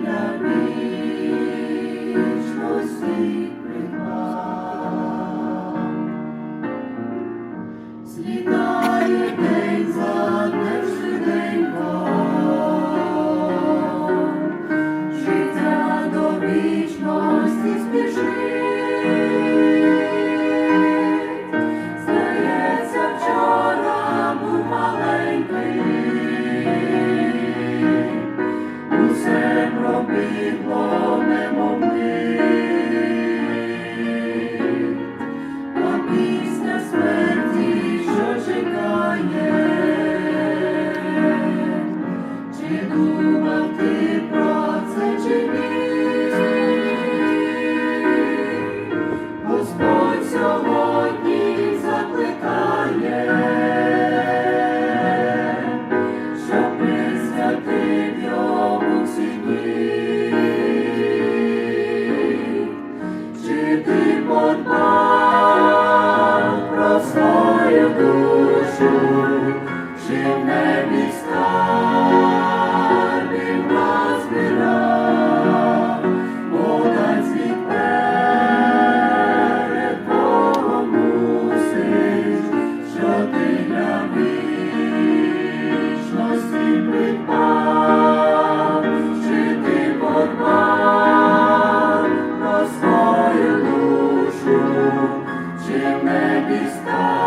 no живне міста, він нас збира, подай світ перед що ти для вічності придбав, чи ти порвав душу, чи в небі став.